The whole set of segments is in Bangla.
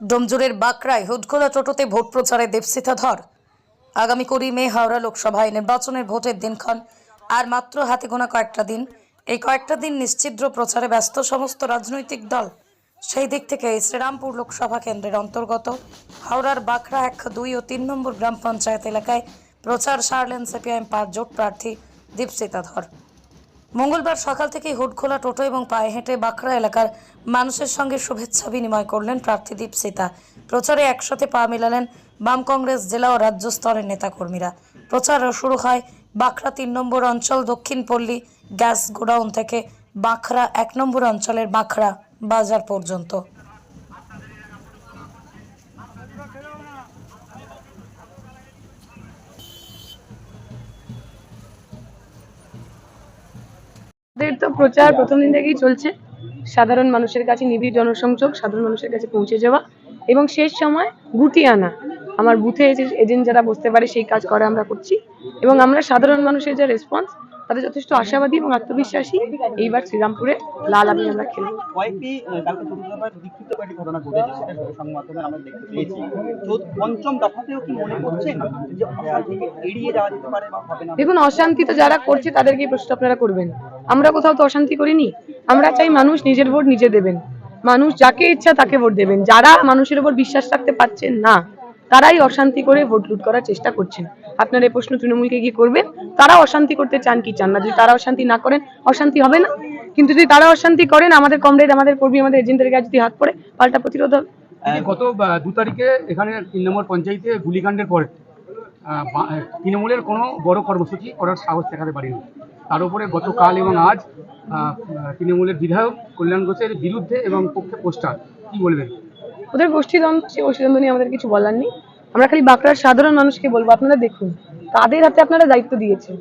ডোমজুরের বাঁকড়ায় হুডখোলা টোটোতে ভোট প্রচারে দেবসিতা ধর আগামী কুড়ি মে হাওড়া লোকসভায় নির্বাচনের ভোটের দিনক্ষণ, আর মাত্র হাতে গোনা কয়েকটা দিন। এই কয়েকটা দিন নিশ্চিদ্র প্রচারে ব্যস্ত সমস্ত রাজনৈতিক দল। সেই দিক থেকে শ্রীরামপুর লোকসভা কেন্দ্রের অন্তর্গত হাওড়ার বাঁকড়া এক, দুই ও তিন নম্বর গ্রাম পঞ্চায়েত এলাকায় প্রচার সারলেন সিপিআইএম পাঁচ জোট প্রার্থী দীপসিতা ধর মঙ্গলবার সকাল থেকেই হুডখোলা টোটো এবং পায়ে হেঁটে বাঁকড়া এলাকার মানুষের সঙ্গে শুভেচ্ছা বিনিময় করলেন প্রার্থী দীপসিতা। প্রচারে একসাথে পা মেলালেন বাম কংগ্রেস জেলা ও রাজ্য স্তরের নেতাকর্মীরা। প্রচার শুরু হয় বাঁকড়া তিন নম্বর অঞ্চল দক্ষিণ পল্লী গ্যাস গোডাউন থেকে বাঁকড়া এক নম্বর অঞ্চলের বাঁকড়া বাজার পর্যন্ত। আমাদের তো প্রচার প্রথম দিন থেকেই চলছে। সাধারণ মানুষের কাছে নিবিড় জনসংযোগ, সাধারণ মানুষের কাছে পৌঁছে যাওয়া এবং শেষ সময় গুটি আনা। আমার বুথে এজেন্ট যারা বসতে পারে, সেই কাজ করে আমরা করছি। এবং আমরা সাধারণ মানুষের যে রেসপন্স তাদের যথেষ্ট আশাবাদী এবং আত্মবিশ্বাসী। এইবার শ্রীরামপুরে লাল আবি আমরা খেলব। কয়েকটি কালকে চতুর্থ বিক্ষিপ্ত কয়েকটি ঘটনা ঘটেছে সেটা সংবাদ আমরা দেখতে পেয়েছি। পঞ্চম দফাতেও কি মনে করছেন যে অশান্তিকে এড়িয়ে যাওয়া যেতে পারে বা হবে না? দেখুন অশান্তি তো যারা করছে তাদেরকে প্রশ্ন আপনারা করবেন। আমরা কোথাও তো অশান্তি করিনি। আমরা চাই মানুষ নিজের ভোট নিজে দেবেন। মানুষ যাকে ইচ্ছা তাকে ভোট দেবেন। যারা মানুষের উপর বিশ্বাস রাখতে পারছেন না তারাই অশান্তি করে ভোট লুট করার চেষ্টা করছেন। আপনার এই প্রশ্ন তৃণমূলকে কি করবেন? তারা অশান্তি করতে চান কি চান না? যদি তারা অশান্তি না করেন অশান্তি হবে না? কিন্তু যদি তারা অশান্তি করেন আমাদের কমরেড আমাদের কর্মী আমাদের এজেন্টের গায়ে যদি হাত পড়ে পাল্টা প্রতিরোধ হবে। গত দু তারিখে এখানে তিন নম্বর পঞ্চায়েতে গুলিকাণ্ডের পরে তৃণমূলের কোনো বড় কর্মসূচি করার সাহস দেখাতে পারেনি। তার উপরে গতকাল এবং আজ তৃণমূলের বিধায়ক কল্যাণ ঘোষের বিরুদ্ধে এবং পক্ষে পোস্টার। কি বলবেন? ওদের গোষ্ঠীদ্বন্দ্ব সেই গোষ্ঠীদ্বন্দ্ব নিয়ে আমাদের কিছু বলার নেই। আমরা খালি বাঁকড়ার সাধারণ মানুষকে বলব, আপনারা দেখুন, তাদের হাতে আপনারা দায়িত্ব দিয়েছেন।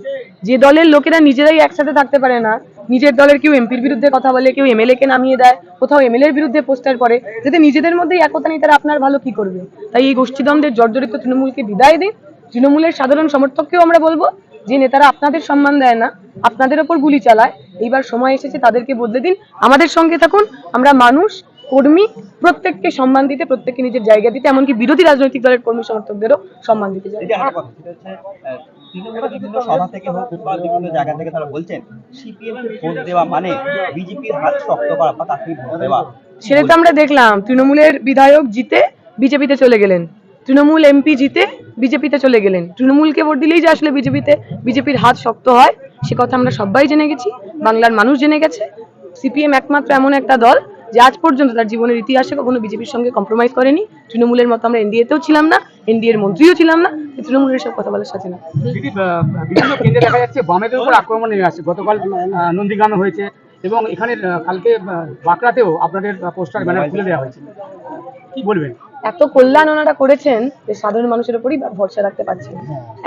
যে দলের লোকেরা নিজেরাই একসাথে থাকতে পারে না, নিজের দলের কেউ এমপির বিরুদ্ধে কথা বলে, কেউ এমএলএ কে নামিয়ে দেয়, কোথাও এমএলএ এর বিরুদ্ধে পোস্টার করে, যাতে নিজেদের মধ্যেই একতা নেই তারা আপনার ভালো কি করবে। তাই এই গোষ্ঠীদ্বন্দ্বের জর্জরিত তৃণমূলকে বিদায় দিন। তৃণমূলের সাধারণ সমর্থককেও আমরা বলব, যে নেতারা আপনাদের সম্মান দেয় না, আপনাদের ওপর গুলি চালায়, এইবার সময় এসেছে তাদেরকে বদলে দিন। আমাদের সঙ্গে থাকুন, আমরা মানুষ কর্মী প্রত্যেককে সম্মান দিতে প্রত্যেককে নিজের জায়গা দিতে এমনকি বিরোধী রাজনৈতিক দলের কর্মী সমর্থকদেরও সম্মান দিতে চাই এই যে একটা কথা সেটা হচ্ছে আহ, তৃণমূলের বিভিন্ন সভা থেকে হোক বা বিভিন্ন জায়গা থেকে তারা বলছেন সিপিএম ভোট দেওয়া মানে বিজেপির হাত শক্ত করা বা তাকে ভোট দেওয়া। সেটা তো আমরা দেখলাম তৃণমূলের বিধায়ক জিতে বিজেপিতে চলে গেলেন। তৃণমূল এমপি জিতে বিজেপিতে চলে গেলেন। তৃণমূলকে ভোট দিলেই যে আসলে বিজেপিতে বিজেপির হাত শক্ত হয় সে কথা আমরা সবাই জেনে গেছি বাংলার মানুষ জেনে গেছে। সিপিএম একমাত্র এমন একটা দল যে আজ পর্যন্ত তার জীবনের ইতিহাসে কখনো বিজেপির সঙ্গে কম্প্রোমাইজ করেনি। তৃণমূলের মতো আমরা এনডিএতেও ছিলাম না এনডিএর মন্ত্রীও ছিলাম না তৃণমূলের সব কথা বলার সাথে না। বিভিন্ন কেন্দ্রে দেখা যাচ্ছে বামেদের উপর আক্রমণ নেমে আসছে। গতকাল নন্দীগ্রামে হয়েছে এবং এখানে কালকে বাঁকড়াতেও আপনাদের পোস্টার ব্যানার খুলে দেওয়া হয়েছে। কি বলবেন? এত কল্যাণ ওনারা করেছেন যে সাধারণ মানুষের উপরই ভরসা রাখতে পারছেন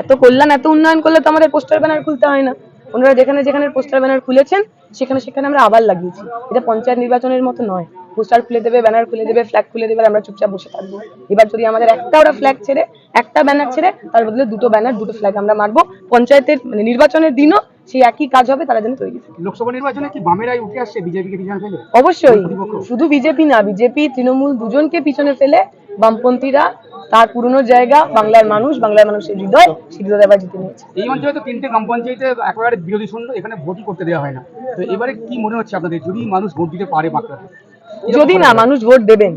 এত কল্যাণ এত উন্নয়ন করলে তো আমাদের পোস্টার ব্যানার খুলতে হয় না। ওনারা যেখানে যেখানে পোস্টার ব্যানার খুলেছেন সেখানে সেখানে আমরা আবার লাগিয়েছি। এটা পঞ্চায়েত নির্বাচনের মতো নয়। পোস্টার খুলে দেবে ব্যানার খুলে দেবে ফ্ল্যাগ খুলে দেবে আমরা চুপচাপ বসে থাকব। এবার যদি আমাদের একটা ওরা ফ্ল্যাগ ছেড়ে একটা ব্যানার ছেড়ে তার বদলে দুটো ব্যানার দুটো ফ্ল্যাগ আমরা মারবো। পঞ্চায়েতের মানে নির্বাচনের দিনও সেই একই কাজ হবে তারা যেন তৈরি লোকসভা নির্বাচনে কি বামেরাই উঠে আসছে? বিজেপিকে পিছনে ফেলে? অবশ্যই। শুধু বিজেপি না বিজেপি তৃণমূল দুজনকে পিছনে ফেলে বামপন্থীরা তার পুরনো জায়গা বাংলার মানুষ বাংলার মানুষের হৃদয় সেই হৃদয় আবার জিতে নিয়েছে। এই অঞ্চলে তো তিনটে গ্রাম পঞ্চায়েতে একেবারে বিরোধী শূন্য এখানে ভোটই করতে দেওয়া হয় না। তো এবারে কি মনে হচ্ছে আপনাদের? যদি মানুষ ভোট দিতে পারে বাঁকড়াতে যদি না মানুষ ভোট দেবেন।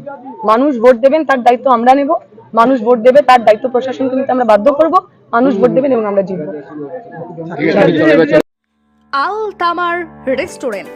মানুষ ভোট দেবেন তার দায়িত্ব আমরা নেব। মানুষ ভোট দেবে তার দায়িত্ব প্রশাসনকে নিতে আমরা বাধ্য করব। মানুষ ভোট দেবেন এবং আমরা জিতবো। আল তামার রেস্টুরেন্ট।